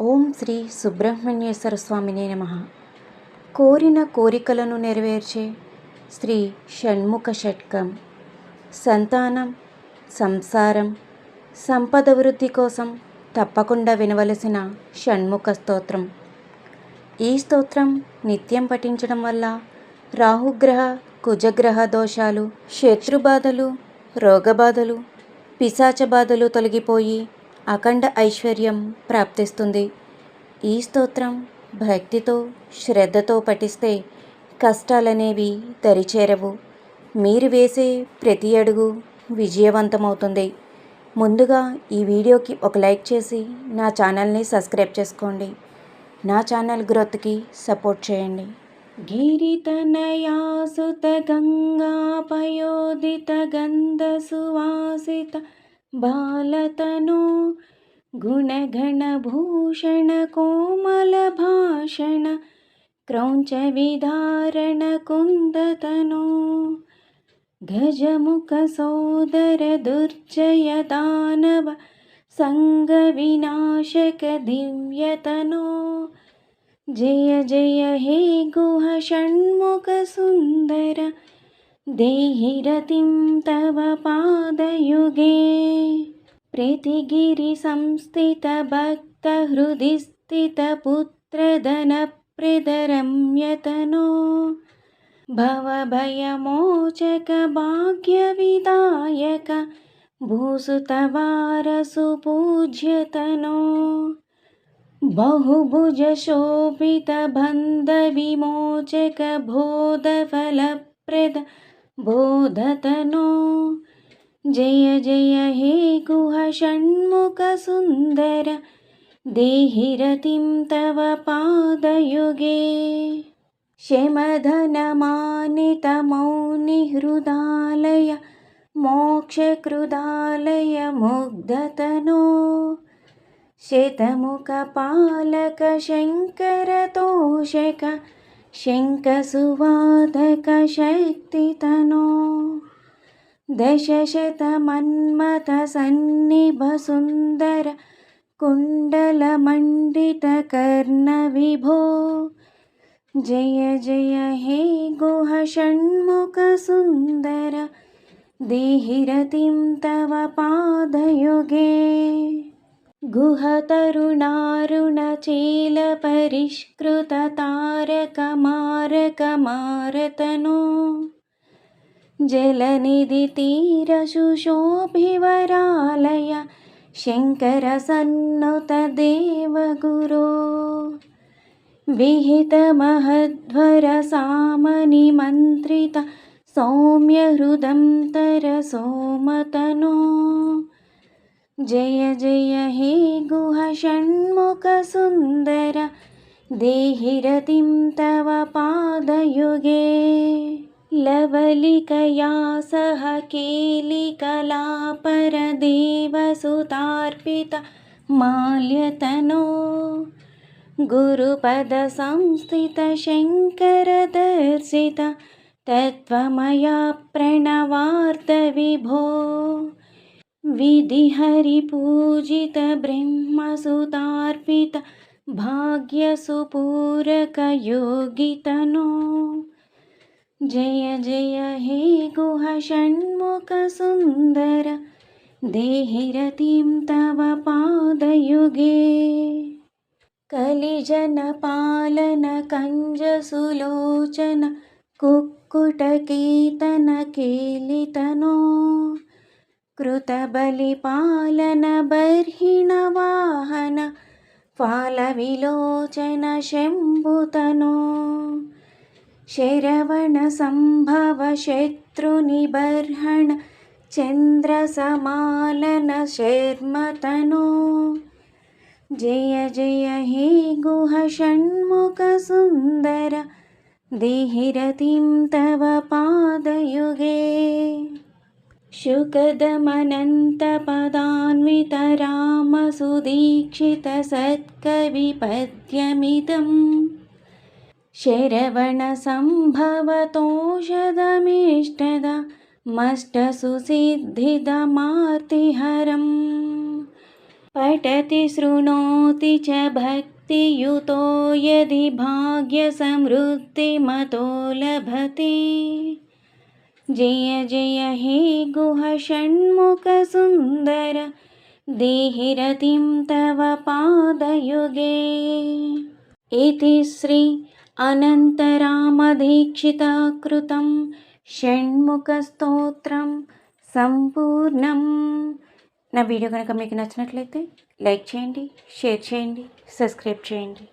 ఓం శ్రీ సుబ్రహ్మణ్యేశ్వర స్వామినే నమ. కోరిన కోరికలను నెరవేర్చే శ్రీ షణ్ముఖ షట్కం. సంతానం సంసారం సంపద వృద్ధి కోసం తప్పకుండా వినవలసిన షణ్ముఖ స్తోత్రం. ఈ స్తోత్రం నిత్యం పఠించడం వల్ల రాహుగ్రహ కుజగ్రహ దోషాలు శత్రుబాధలు రోగబాధలు పిశాచ బాధలు తొలగిపోయి అఖండ ఐశ్వర్యం ప్రాప్తిస్తుంది. ఈ స్తోత్రం భక్తితో శ్రద్ధతో పఠిస్తే కష్టాలనేవి దరిచేరవు మీరు వేసే ప్రతి అడుగు విజయవంతమవుతుంది. ముందుగా ఈ వీడియోకి ఒక లైక్ చేసి నా ఛానల్ని సబ్స్క్రైబ్ చేసుకోండి. నా ఛానల్ గ్రోత్కి సపోర్ట్ చేయండి. గిరితనయాసుత గంగాపయోదిత గంధ సువాసిత भालतनो गुणगणभूषणकोमलभाषण क्रौञ्चविधारणकुन्दतनो गजमुखसोदरदुर्जयदानव सङ्गविनाशकदिव्यतनो। जय जय हे गुह षण्मुखसुन्दर देहिरतिं तव पादयुगे प्रीतिगिरिसंस्थितभक्तहृदि स्थितपुत्रधनप्रदरम्यतनो भवभयमोचकभाग्यविदायक भूसुतवारसुपूज्यतनो बहुभुजशोभितबन्धविमोचक भोधफलप्रद बोधतनो। जय जय हे गुहषण्मुखसुन्दर देहिरतिं तव पादयुगे। शमधनमानितमौनिहृदालय मोक्षकृदालय मुग्धतनो। शतमुखपालकशङ्करतोषक शङ्कसुवादकशक्तितनो दशशतमन्मथसन्निभसुन्दर कुण्डलमण्डितकर्णविभो जय जय हे गुहषण्मुखसुन्दर देहिरतिं तव पादयुगे। गुहतरुणारुणचेलपरिष्कृततारकमारकमारतनो। जलनिधितीरशुशोभिवरालय शङ्करसन्नुतदेवगुरो। विहितमहध्वरसामनिमन्त्रित सौम्यहृदं तरसोमतनो जय जय हे गुहषण्मुखसुन्दर देहि रतिं तव पादयुगे। लवलिकया सह केलिकलापरदेवसुतार्पित माल्यतनो गुरुपदसंस्थितशङ्करदर्शित तत्त्वमया प्रणवार्तविभो विधिहरिपूजितब्रह्मसुतार्पित भाग्यसुपूरकयोगितनो। जय जय हे गुहषण्मुखसुन्दर देहि रतिं तव पादयुगे। कलिजनपालनकञ्जसुलोचन कुक्कुटकेतनकेलितनो कृतबलिपालनबर्हिणवाहन फालविलोचन शम्भुतनो। शरवणसम्भव शत्रुनिबर्हण चन्द्रसमालन शर्मतनो जय जय हे गुहषण्मुखसुन्दर देहि रतिं तव पादयुगे शुकदमनन्तपदान्वितरामसुदीक्षितसत्कविपद्यमिदं शरवणसम्भवतोषधमिष्टदमष्टसुसिद्धिदमार्तिहरम्। पठति शृणोति च भक्तियुतो यदि भाग्यसमृद्धिमतो लभते जय जय हे गुहषण्मुखसुन्दर देहि रतिं तव पादयुगे इति श्री अनन्तरामदीक्षितकृतं షణ్ముఖస్తోత్రం సంపూర్ణం నా వీడియో కనుక మీకు నచ్చినట్లయితే లైక్ చేయండి షేర్ చేయండి సబ్స్క్రైబ్ చేయండి